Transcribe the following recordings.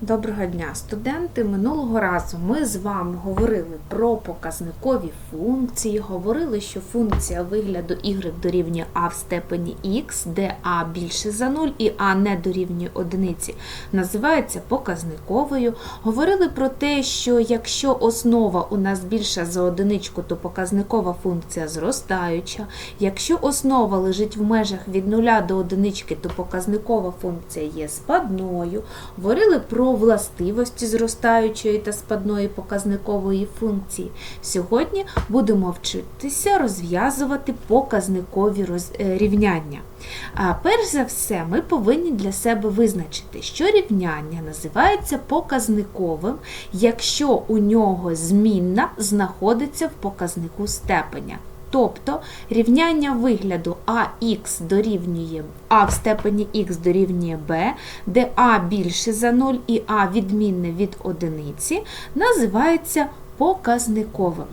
Доброго дня, студенти! Минулого разу ми з вами говорили про показникові функції, говорили, що функція вигляду y дорівнює а в степені х, де а більше за 0 і а не дорівнює одиниці, називається показниковою. Говорили про те, що якщо основа у нас більша за одиничку, то показникова функція зростаюча. Якщо основа лежить в межах від 0 до одинички, то показникова функція є спадною. Говорили про властивості зростаючої та спадної показникової функції. Сьогодні будемо вчитися розв'язувати показникові е, рівняння. А перш за все, ми повинні для себе визначити, що рівняння називається показниковим, якщо у нього змінна знаходиться в показнику степеня. Тобто рівняння вигляду ax дорівнює а в степені х дорівнює b, де а більше за 0 і а відмінне від одиниці, називається показниковим.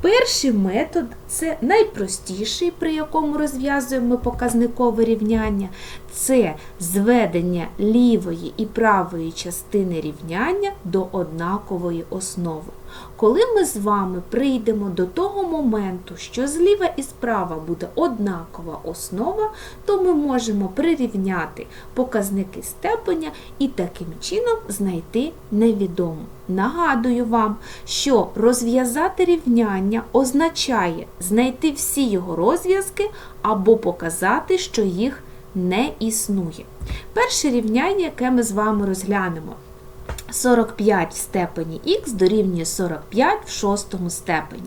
Перший метод це найпростіший, при якому розв'язуємо показникове рівняння, це зведення лівої і правої частини рівняння до однакової основи. Коли ми з вами прийдемо до того моменту, що зліва і справа буде однакова основа, то ми можемо прирівняти показники степеня і таким чином знайти невідому. Нагадую вам, що розв'язати рівняння означає знайти всі його розв'язки або показати, що їх не існує. Перше рівняння, яке ми з вами розглянемо. 45 в степені х дорівнює 45 в шостому степені.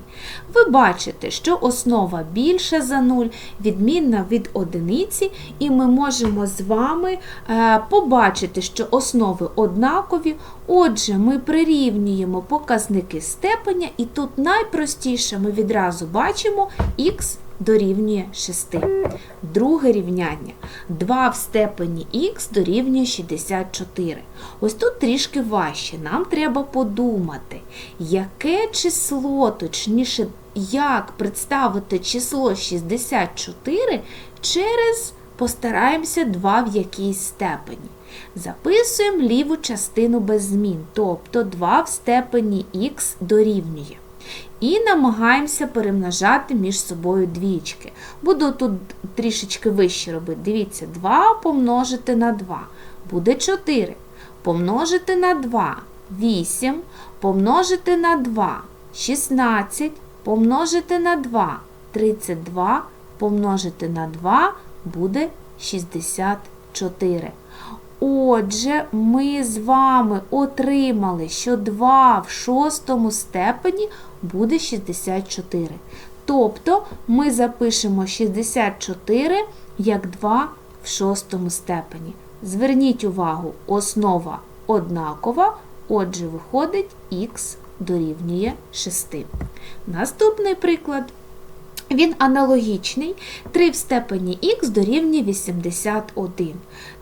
Ви бачите, що основа більша за 0, відмінна від одиниці, і ми можемо з вами е, побачити, що основи однакові. Отже, ми прирівнюємо показники степеня, і тут найпростіше ми відразу бачимо х дорівнює 6. Друге рівняння. 2 в степені х дорівнює 64. Ось тут трішки важче. Нам треба подумати, яке число, точніше, як представити число 64 через постараємося 2 в якійсь степені. Записуємо ліву частину без змін, тобто 2 в степені х дорівнює. І намагаємося перемножати між собою двічки. Буду тут трішечки вище робити. Дивіться, 2 помножити на 2 буде 4. Помножити на 2 8, помножити на 2 16, помножити на 2 32, помножити на 2 буде 64. Отже, ми з вами отримали, що 2 в шостому степені буде 64. Тобто ми запишемо 64 як 2 в шостому степені. Зверніть увагу, основа однакова, отже, виходить х дорівнює 6. Наступний приклад. Він аналогічний. 3 в степені х дорівнює 81.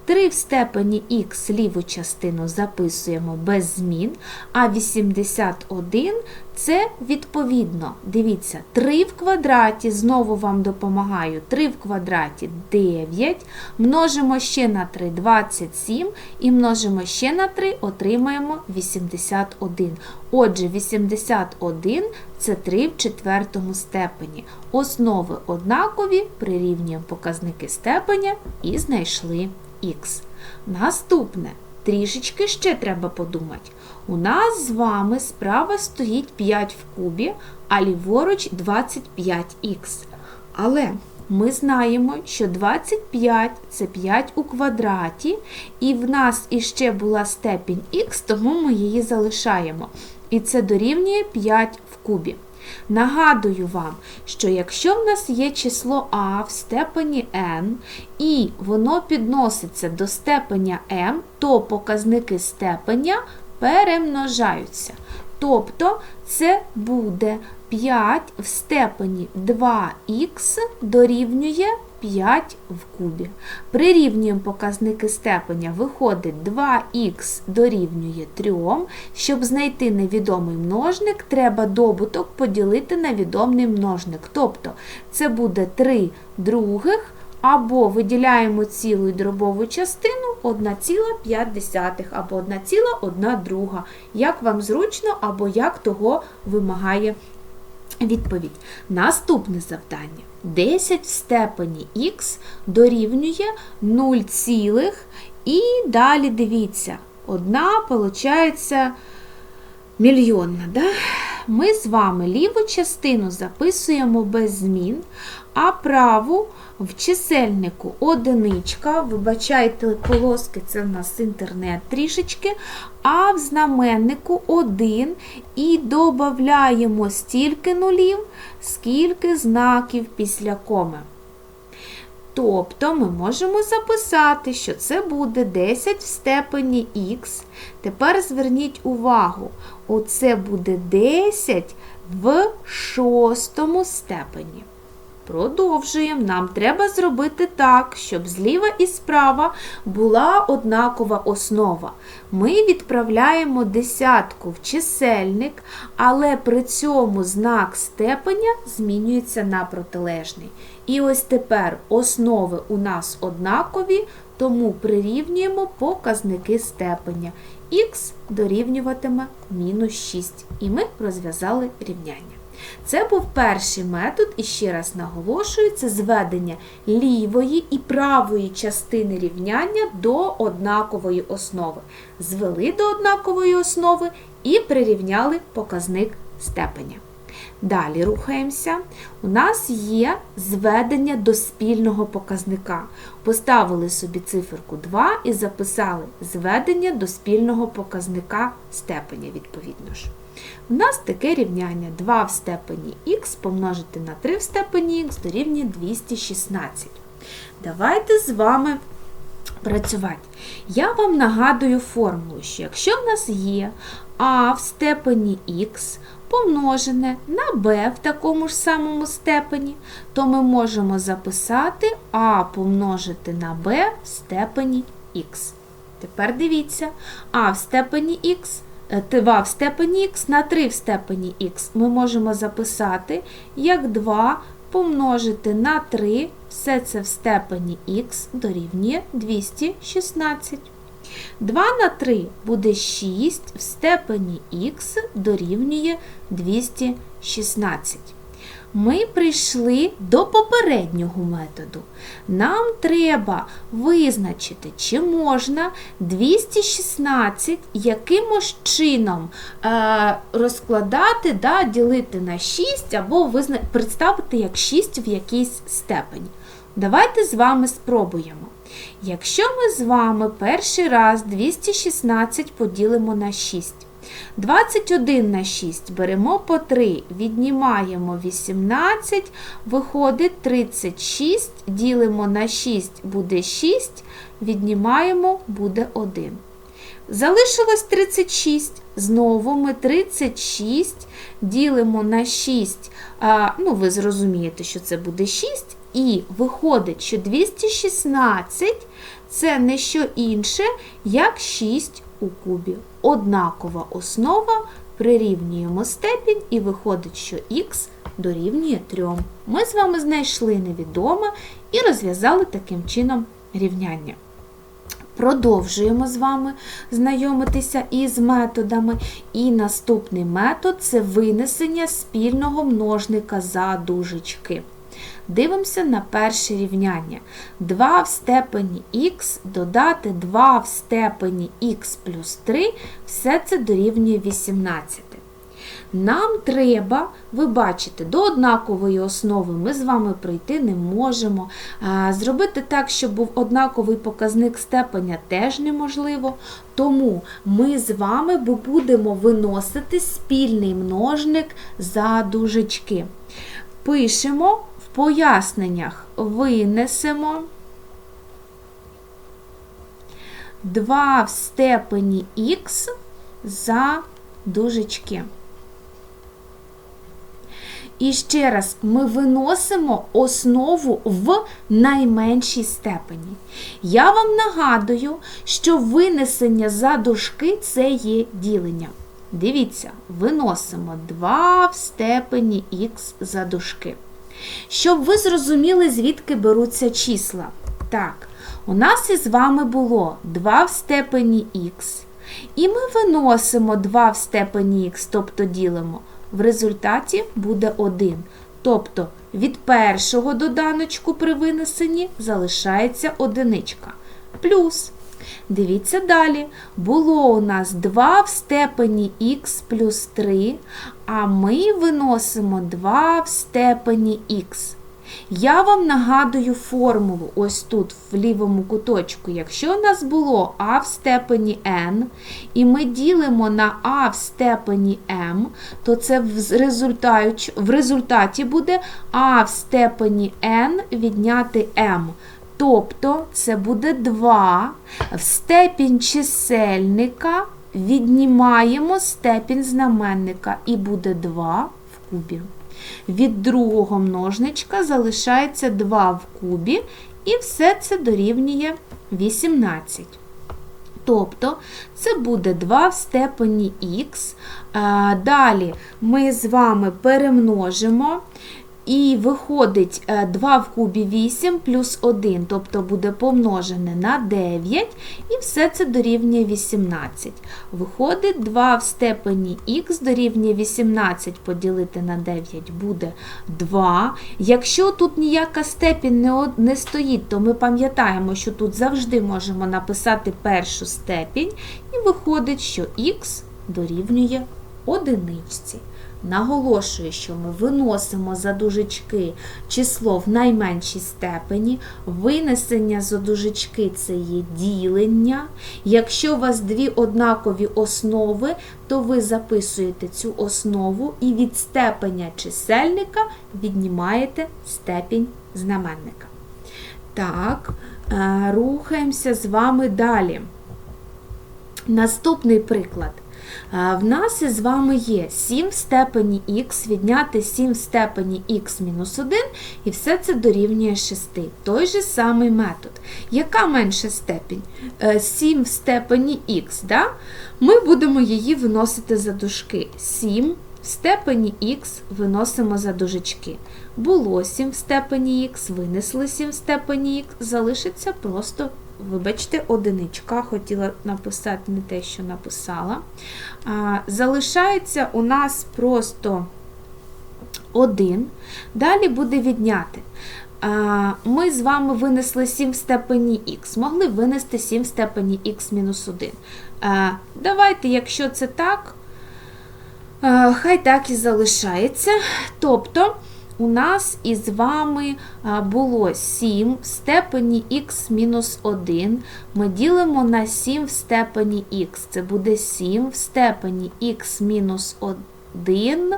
3 в степені х ліву частину записуємо без змін, а 81 це відповідно. Дивіться, 3 в квадраті, знову вам допомагаю, 3 в квадраті 9, множимо ще на 3 27 і множимо ще на 3, отримаємо 81. Отже, 81 це 3 в четвертому степені. Основи однакові, прирівнюємо показники степеня і знайшли х. Наступне, трішечки ще треба подумати. У нас з вами справа стоїть 5 в кубі, а ліворуч 25х. Але ми знаємо, що 25 це 5 у квадраті, і в нас іще була степінь х, тому ми її залишаємо. І це дорівнює 5 в кубі. Нагадую вам, що якщо в нас є число а в степені n, і воно підноситься до степеня m, то показники степеня перемножаються. Тобто це буде 5 в степені 2х дорівнює 5 в кубі. Прирівнюємо показники степеня, виходить 2х дорівнює 3. Щоб знайти невідомий множник, треба добуток поділити на відомий множник. Тобто це буде 3 других або виділяємо цілу дробову частину 1,5 або 1,1 друга, як вам зручно, або як того вимагає відповідь. Наступне завдання. 10 в степені х дорівнює 0, цілих, і далі дивіться, одна, виходить, мільйонна. Да? Ми з вами ліву частину записуємо без змін, а праву в чисельнику одиничка, вибачайте, полоски, це в нас інтернет трішечки, а в знаменнику 1 і додаємо стільки нулів, скільки знаків після коми. Тобто ми можемо записати, що це буде 10 в степені х. Тепер зверніть увагу, оце буде 10 в шостому степені. Продовжуємо. Нам треба зробити так, щоб зліва і справа була однакова основа. Ми відправляємо десятку в чисельник, але при цьому знак степеня змінюється на протилежний. І ось тепер основи у нас однакові, тому прирівнюємо показники степеня. Х дорівнюватиме мінус 6. І ми розв'язали рівняння. Це був перший метод, і ще раз наголошую, це зведення лівої і правої частини рівняння до однакової основи. Звели до однакової основи і прирівняли показник степеня. Далі рухаємося. У нас є зведення до спільного показника. Поставили собі циферку 2 і записали зведення до спільного показника степеня, відповідно ж. У нас таке рівняння 2 в степені х помножити на 3 в степені х дорівнює 216. Давайте з вами працювати. Я вам нагадую формулу, що якщо в нас є а в степені х помножене на b в такому ж самому степені, то ми можемо записати а помножити на b в степені х. Тепер дивіться, а в степені х 2 в степені х на 3 в степені х ми можемо записати як 2 помножити на 3, все це в степені х дорівнює 216. 2 на 3 буде 6, в степені х дорівнює 216 ми прийшли до попереднього методу. Нам треба визначити, чи можна 216 якимось чином е, розкладати, да, ділити на 6 або визна... представити як 6 в якійсь степені. Давайте з вами спробуємо. Якщо ми з вами перший раз 216 поділимо на 6, 21 на 6 беремо по 3, віднімаємо 18, виходить 36, ділимо на 6 буде 6, віднімаємо буде 1. Залишилось 36. Знову ми 36 ділимо на 6, а, ну ви зрозумієте, що це буде 6, і виходить, що 216 це не що інше, як 6 у кубі. Однакова основа, прирівнюємо степінь і виходить, що х дорівнює 3. Ми з вами знайшли невідоме і розв'язали таким чином рівняння. Продовжуємо з вами знайомитися із методами. І наступний метод це винесення спільного множника за дужечки. Дивимося на перше рівняння. 2 в степені х додати 2 в степені х плюс 3, все це дорівнює 18. Нам треба, ви бачите, до однакової основи ми з вами прийти не можемо. Зробити так, щоб був однаковий показник степеня, теж неможливо. Тому ми з вами будемо виносити спільний множник за дужечки. Пишемо поясненнях винесемо 2 в степені х за дужечки. І ще раз ми виносимо основу в найменшій степені. Я вам нагадую, що винесення за дужки це є ділення. Дивіться, виносимо 2 в степені х за дужки. Щоб ви зрозуміли, звідки беруться числа. Так, у нас із вами було 2 в степені х. І ми виносимо 2 в степені х, тобто ділимо. В результаті буде 1. Тобто від першого доданочку при винесенні залишається одиничка. Плюс. Дивіться далі. Було у нас 2 в степені х плюс 3, а ми виносимо 2 в степені х. Я вам нагадую формулу ось тут, в лівому куточку. Якщо у нас було а в степені n, і ми ділимо на а в степені m, то це в результаті буде а в степені n відняти m. Тобто це буде 2 в степінь чисельника віднімаємо степінь знаменника і буде 2 в кубі. Від другого множничка залишається 2 в кубі, і все це дорівнює 18. Тобто це буде 2 в степені х. Далі ми з вами перемножимо. І виходить 2 в кубі 8 плюс 1, тобто буде помножене на 9, і все це дорівнює 18. Виходить 2 в степені х дорівнює 18 поділити на 9 буде 2. Якщо тут ніяка степінь не, не стоїть, то ми пам'ятаємо, що тут завжди можемо написати першу степінь, і виходить, що х дорівнює одиничці. Наголошую, що ми виносимо за дужечки число в найменшій степені, винесення за дужечки це є ділення. Якщо у вас дві однакові основи, то ви записуєте цю основу і від степеня чисельника віднімаєте степінь знаменника. Так, е, рухаємося з вами далі. Наступний приклад. В нас із вами є 7 в степені х, відняти 7 в степені х мінус 1, і все це дорівнює 6. Той же самий метод. Яка менша степінь? 7 в степені х. Да? Ми будемо її виносити за дужки. 7 в степені х виносимо за дужечки. Було 7 в степені х, винесли 7 в степені х, залишиться просто Вибачте, одиничка, хотіла написати не те, що написала. А, Залишається у нас просто 1. Далі буде відняти. Ми з вами винесли 7 в степені х, могли винести 7 в степені х мінус 1. А, Давайте, якщо це так, хай так і залишається. Тобто у нас із вами було 7 в степені х мінус 1. Ми ділимо на 7 в степені х. Це буде 7 в степені х мінус 1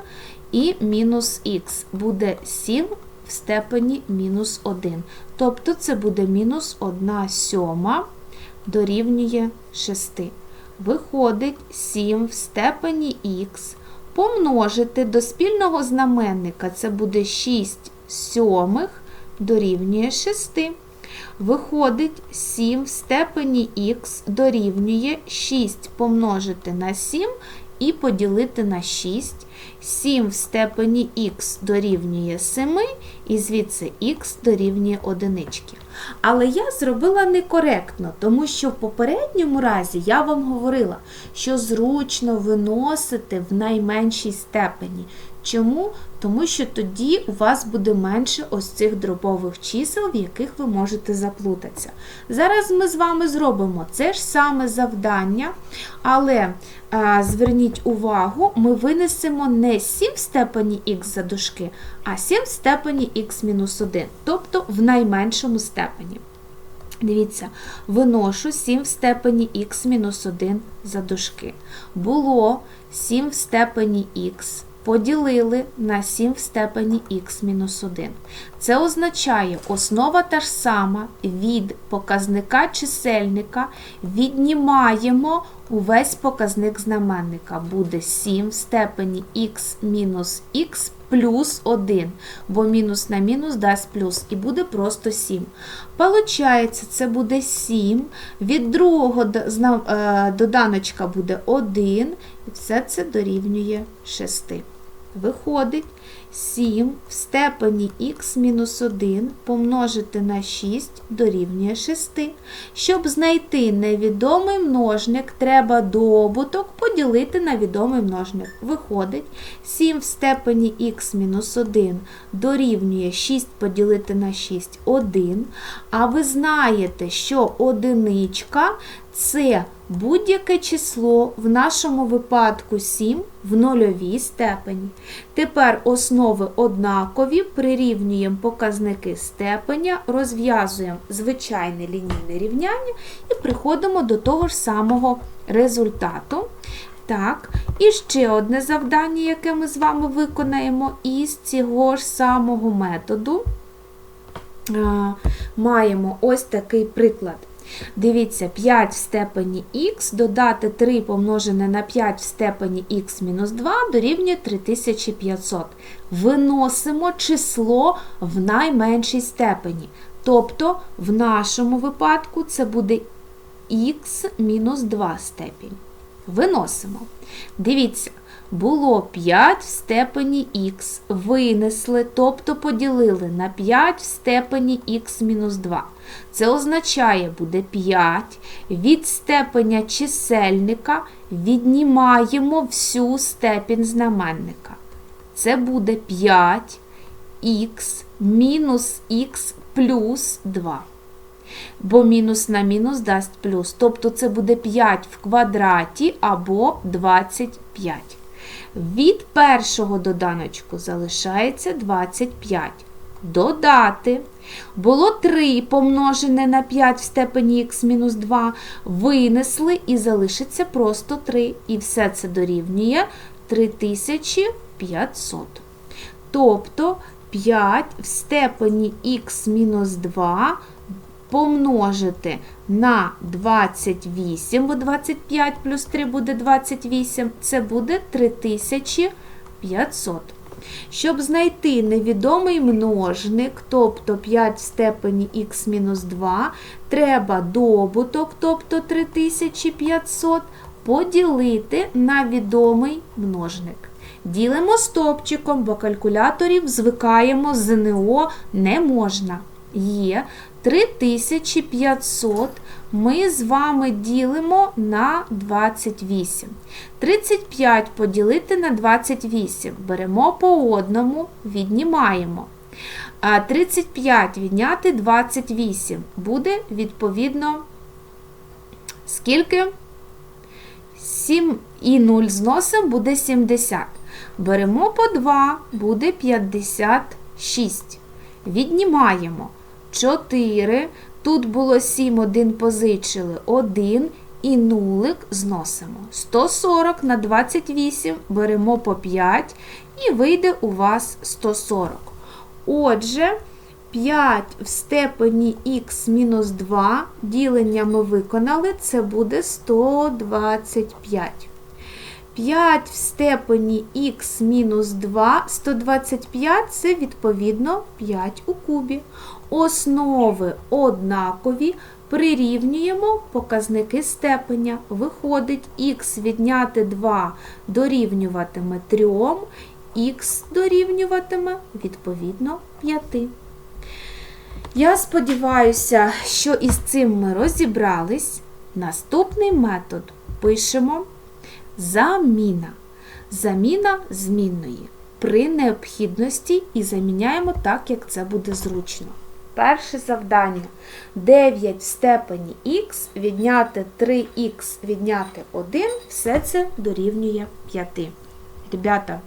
і мінус х. Буде 7 в степені мінус 1. Тобто це буде мінус 1 сьома дорівнює 6. Виходить 7 в степені х помножити до спільного знаменника, це буде 6 сьомих дорівнює 6. Виходить 7 в степені х дорівнює 6 помножити на 7 і поділити на 6. 7 в степені х дорівнює 7, і звідси х дорівнює 1. Але я зробила некоректно, тому що в попередньому разі я вам говорила, що зручно виносити в найменшій степені. Чому? Тому що тоді у вас буде менше ось цих дробових чисел, в яких ви можете заплутатися. Зараз ми з вами зробимо це ж саме завдання, але а, зверніть увагу, ми винесемо не 7 в степені х за дужки, а 7 в степені х-1, тобто в найменшому степені. Дивіться, виношу 7 в степені х-1 за дужки. Було 7 в степені х поділили на 7 в степені х-1. Це означає, основа та ж сама від показника чисельника віднімаємо увесь показник знаменника. Буде 7 в степені х мінус х плюс 1, бо мінус на мінус дасть плюс, і буде просто 7. Получається, це буде 7, від другого е, доданочка буде 1, і все це дорівнює 6. Виходить 7 в степені х мінус 1 помножити на 6 дорівнює 6. Щоб знайти невідомий множник, треба добуток поділити на відомий множник. Виходить 7 в степені х мінус 1 дорівнює 6 поділити на 6 1. А ви знаєте, що одиничка це будь-яке число, в нашому випадку 7 в нульовій степені. Тепер основи однакові, прирівнюємо показники степеня, розв'язуємо звичайне лінійне рівняння і приходимо до того ж самого результату. Так, і ще одне завдання, яке ми з вами виконаємо із цього ж самого методу. Маємо ось такий приклад. Дивіться, 5 в степені х додати 3 помножене на 5 в степені х мінус 2 дорівнює 3500. Виносимо число в найменшій степені. Тобто, в нашому випадку це буде х мінус 2 степінь. Виносимо. Дивіться, було 5 в степені х, винесли, тобто поділили на 5 в степені х мінус 2. Це означає, буде 5. Від степеня чисельника віднімаємо всю степінь знаменника. Це буде 5х мінус х плюс 2. Бо мінус на мінус дасть плюс. Тобто це буде 5 в квадраті або 25. Від першого доданочку залишається 25. Додати. Було 3 помножене на 5 в степені х мінус 2. Винесли і залишиться просто 3. І все це дорівнює 3500. Тобто 5 в степені х мінус 2 помножити на 28, бо 25 плюс 3 буде 28, це буде 3500. Щоб знайти невідомий множник, тобто 5 в степені х мінус 2, треба добуток, тобто 3500, поділити на відомий множник. Ділимо стопчиком, бо калькуляторів звикаємо ЗНО не можна. Є 3500 ми з вами ділимо на 28. 35 поділити на 28. Беремо по одному, віднімаємо. 35 відняти 28. Буде, відповідно, скільки? 7 і 0 зносимо, буде 70. Беремо по 2, буде 56. Віднімаємо. 4. Тут було 7, 1 позичили 1 і нулик зносимо. 140 на 28 беремо по 5 і вийде у вас 140. Отже, 5 в степені х мінус 2 ділення ми виконали, це буде 125. 5 в степені х мінус 2, 125 це відповідно 5 у кубі. Основи однакові, прирівнюємо показники степеня. Виходить, х відняти 2 дорівнюватиме 3, х дорівнюватиме відповідно 5. Я сподіваюся, що із цим ми розібрались. Наступний метод пишемо заміна. Заміна змінної. При необхідності і заміняємо так, як це буде зручно. Перше завдання 9 в степені х відняти 3х відняти 1, все це дорівнює 5. Ребята,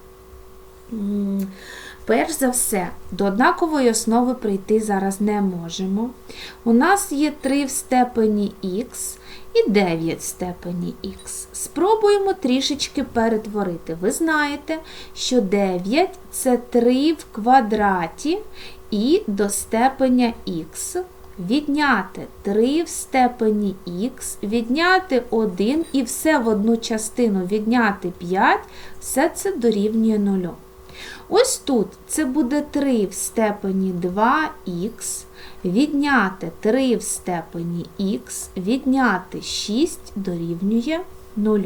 перш за все, до однакової основи прийти зараз не можемо. У нас є 3 в степені х і 9 в степені х. Спробуємо трішечки перетворити. Ви знаєте, що 9 це 3 в квадраті і до степеня х. Відняти 3 в степені х, відняти 1 і все в одну частину відняти 5, все це дорівнює 0. Ось тут це буде 3 в степені 2х, відняти 3 в степені х, відняти 6 дорівнює 0.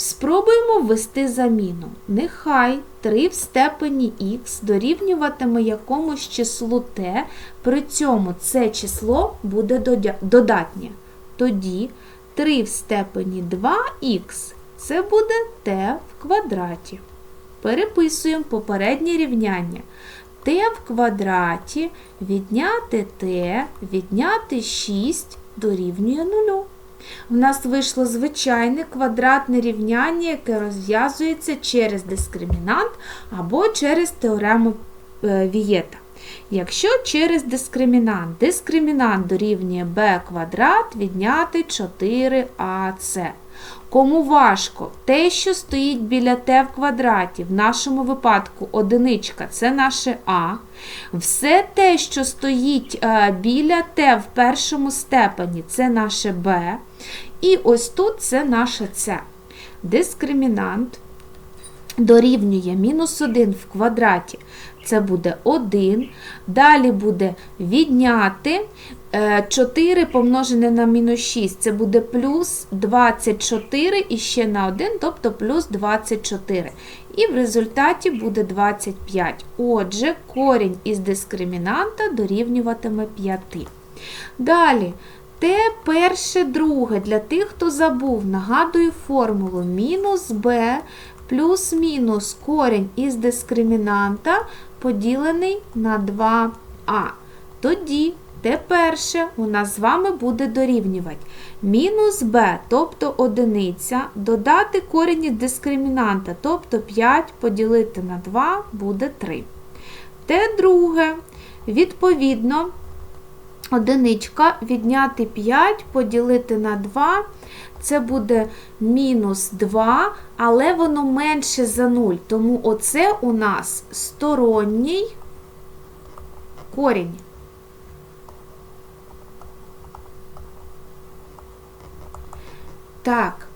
Спробуємо ввести заміну. Нехай 3 в степені х дорівнюватиме якомусь числу t, при цьому це число буде додатнє. Тоді 3 в степені 2х це буде t в квадраті. Переписуємо попереднє рівняння. t в квадраті відняти t, відняти 6 дорівнює 0. В нас вийшло звичайне квадратне рівняння, яке розв'язується через дискримінант або через теорему е, Вієта. Якщо через дискримінант, дискримінант дорівнює b квадрат відняти 4ac. Кому важко, те, що стоїть біля t в квадраті, в нашому випадку одиничка це наше а. Все те, що стоїть е, біля t в першому степені, це наше b. І ось тут це наше c. Дискримінант дорівнює мінус 1 в квадраті. Це буде 1. Далі буде відняти 4 помножене на мінус 6. Це буде плюс 24 і ще на 1, тобто плюс 24. І в результаті буде 25. Отже, корінь із дискримінанта дорівнюватиме 5. Далі. Те перше, друге, для тих, хто забув, нагадую формулу мінус b плюс-мінус корінь із дискримінанта поділений на 2а. Тоді те перше у нас з вами буде дорівнювати мінус b, тобто одиниця, додати корінь із дискримінанта, тобто 5 поділити на 2 буде 3. Те друге, відповідно, одиничка відняти 5 поділити на 2 це буде мінус 2, але воно менше за 0. Тому оце у нас сторонній корінь. Так,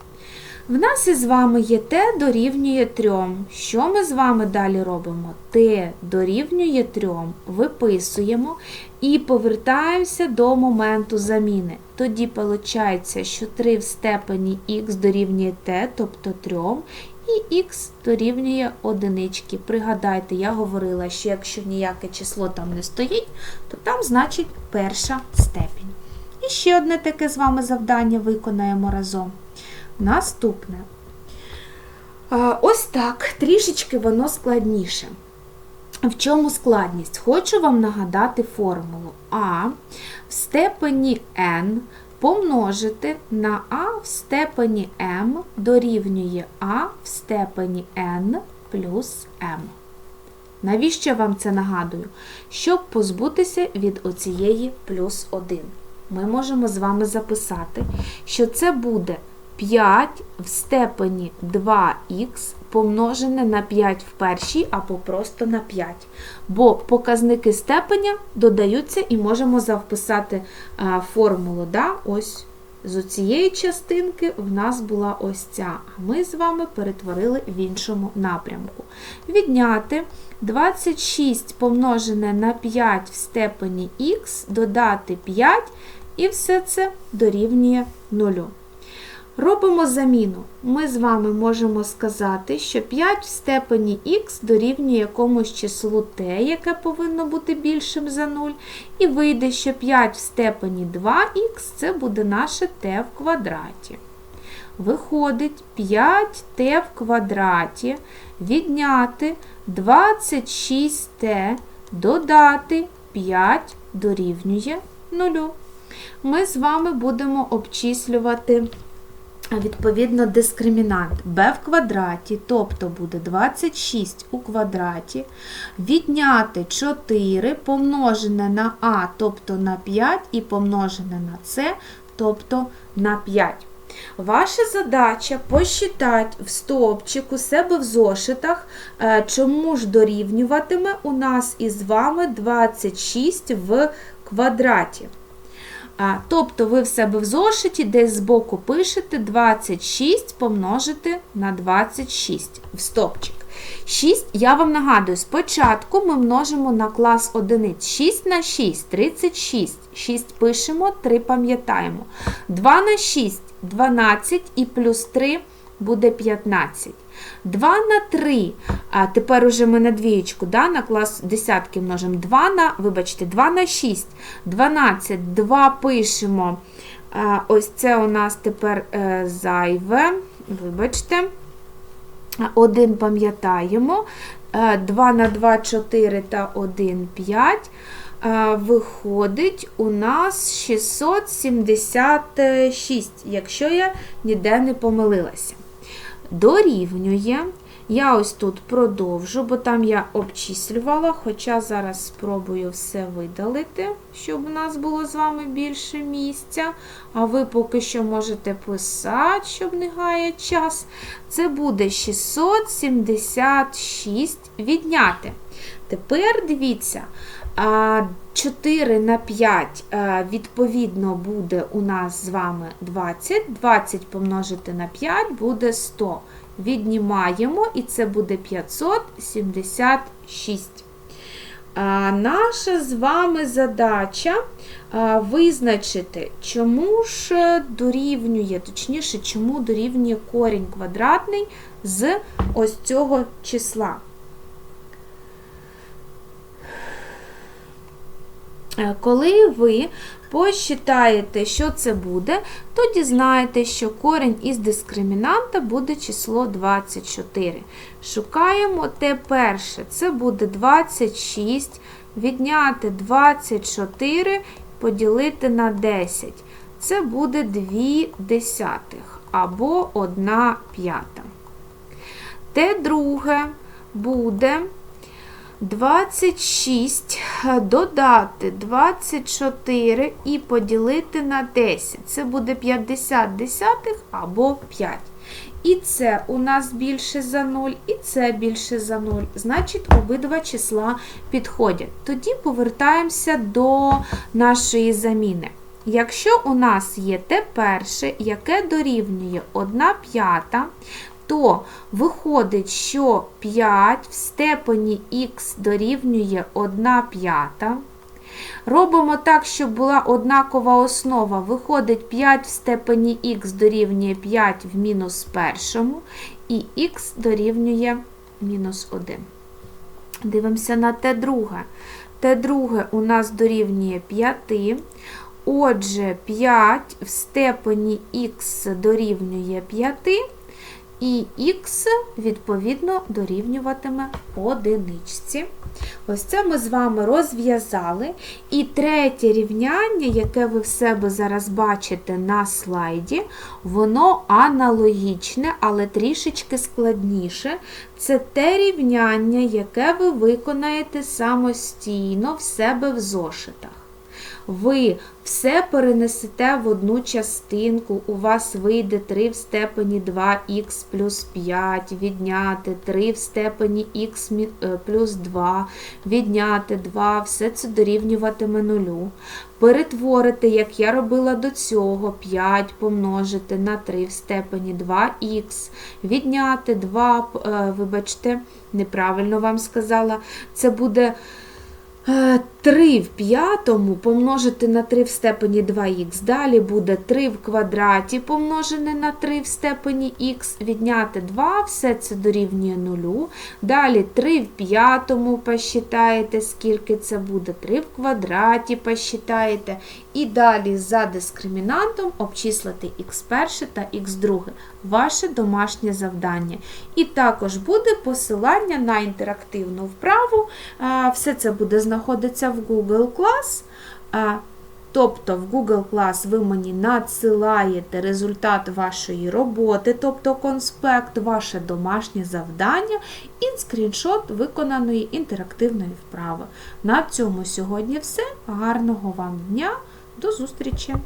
в нас із вами є t дорівнює 3. Що ми з вами далі робимо? t дорівнює 3, виписуємо і повертаємося до моменту заміни. Тоді виходить, що 3 в степені х дорівнює t, тобто 3, і х дорівнює одинички. Пригадайте, я говорила, що якщо ніяке число там не стоїть, то там значить перша степінь. І ще одне таке з вами завдання виконаємо разом. Наступне. Ось так, трішечки воно складніше. В чому складність? Хочу вам нагадати формулу А в степені n помножити на А в степені m дорівнює А в степені n плюс m. Навіщо я вам це нагадую? Щоб позбутися від оцієї плюс 1. Ми можемо з вами записати, що це буде 5 в степені 2х помножене на 5 в першій або просто на 5. Бо показники степеня додаються і можемо завписати а, формулу. Да? Ось з цієї частинки в нас була ось ця, а ми з вами перетворили в іншому напрямку. Відняти 26 помножене на 5 в степені х, додати 5, і все це дорівнює 0. Робимо заміну. Ми з вами можемо сказати, що 5 в степені х дорівнює якомусь числу t, яке повинно бути більшим за 0. І вийде, що 5 в степені 2х це буде наше t в квадраті. Виходить 5t в квадраті відняти 26t, додати 5 дорівнює 0. Ми з вами будемо обчислювати відповідно дискримінант b в квадраті, тобто буде 26 у квадраті, відняти 4 помножене на а, тобто на 5, і помножене на c, тобто на 5. Ваша задача посчитати в стовпчик у себе в зошитах, е, чому ж дорівнюватиме у нас із вами 26 в квадраті. Тобто ви в себе в зошиті десь збоку пишете 26 помножити на 26 в стопчик. 6, я вам нагадую, спочатку ми множимо на клас одиниць. 6 на 6 36. 6 пишемо, 3 пам'ятаємо. 2 на 6 12 і плюс 3 буде 15. 2 на 3, а тепер уже ми на двієчку, да, на клас десятки множимо. 2 на, вибачте, 2 на 6, 12, 2 пишемо. Ось це у нас тепер е, зайве, вибачте. 1 пам'ятаємо. 2 на 2 4 та 1 5. Е, Виходить у нас 676, якщо я ніде не помилилася. Дорівнює. Я ось тут продовжу, бо там я обчислювала, хоча зараз спробую все видалити, щоб у нас було з вами більше місця. А ви поки що можете писати, щоб не гаяти час. Це буде 676 відняти. Тепер дивіться, 4 на 5, відповідно, буде у нас з вами 20. 20 помножити на 5 буде 100. Віднімаємо, і це буде 576. Наша з вами задача визначити, чому ж дорівнює, точніше, чому дорівнює корінь квадратний з ось цього числа. Коли ви посчитаєте, що це буде, то дізнаєте, що корінь із дискримінанта буде число 24. Шукаємо те перше, це буде 26, відняти 24, поділити на 10. Це буде 2 десятих або 1 п'ята. Те друге буде 26 додати 24 і поділити на 10. Це буде 50 десятих або 5. І це у нас більше за 0, і це більше за 0. Значить, обидва числа підходять. Тоді повертаємося до нашої заміни. Якщо у нас є те перше, яке дорівнює 1 п'ята, то виходить, що 5 в степені х дорівнює 1 п'ята. Робимо так, щоб була однакова основа. Виходить 5 в степені х дорівнює 5 в мінус першому, і х дорівнює мінус 1. Дивимося на те друге. Те друге у нас дорівнює 5. Отже, 5 в степені х дорівнює 5 і х, відповідно, дорівнюватиме одиничці. Ось це ми з вами розв'язали. І третє рівняння, яке ви в себе зараз бачите на слайді, воно аналогічне, але трішечки складніше. Це те рівняння, яке ви виконаєте самостійно в себе в зошитах. Ви все перенесете в одну частинку, у вас вийде 3 в степені 2х плюс 5, відняти 3 в степені х плюс 2, відняти 2, все це дорівнюватиме нулю. Перетворити, як я робила до цього, 5 помножити на 3 в степені 2х, відняти 2, вибачте, неправильно вам сказала, це буде. 3 в п'ятому помножити на 3 в степені 2х. Далі буде 3 в квадраті помножене на 3 в степені х, відняти 2, все це дорівнює 0. Далі 3 в п'ятому посчитаєте, скільки це буде, 3 в квадраті посчитаєте. І далі за дискримінантом обчислити х1 та х2. Ваше домашнє завдання. І також буде посилання на інтерактивну вправу. Все це буде знаходитися в Google Class. Тобто в Google Class ви мені надсилаєте результат вашої роботи, тобто конспект, ваше домашнє завдання і скріншот виконаної інтерактивної вправи. На цьому сьогодні все. Гарного вам дня! До зустрічі!